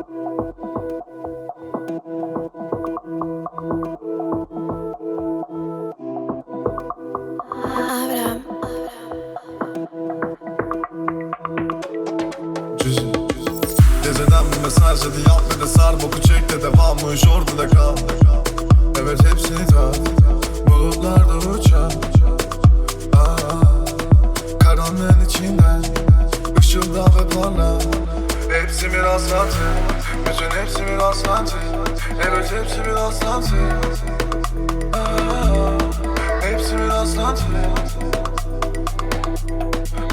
Geceden bir mesaj dedi yap sar boku çek de devamı orada kal. Evet hepsini tat Bulutlarda uçar Aa, Karanlığın içinden Işılda ve parla Hepsi bir rastlantı Bütün hepsi bir rastlantı Evet hepsi bir rastlantı Hepsi bir rastlantı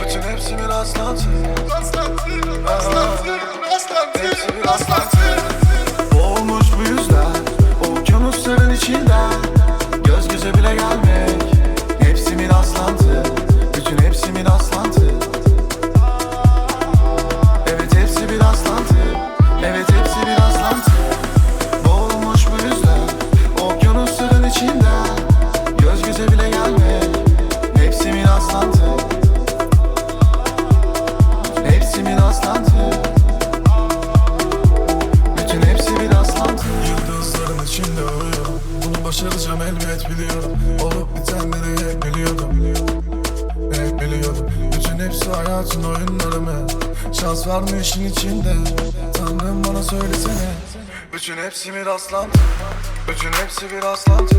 Bütün hepsi bir rastlantı Hepsi bir rastlantı elbet biliyorum. Olup bitenleri hep biliyordum. Hep biliyordum. Bütün hepsi hayatın oyunları mı? Şans var mı işin içinde? Tanrım bana söylesene. Bütün hepsi bir rastlantı Bütün hepsi bir rastlantı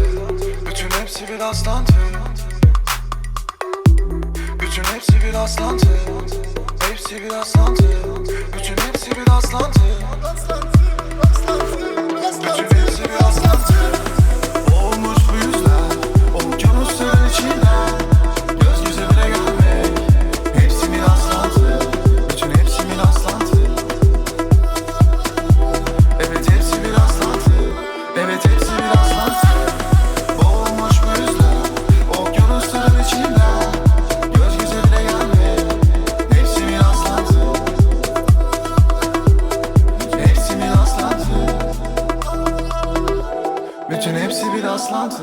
Bütün hepsi bir rastlantı bütün hepsi bir rastlantı Hepsi bir rastlantı Bütün hepsi bir rastlantı Bütün Bütün hepsi bir rastlantı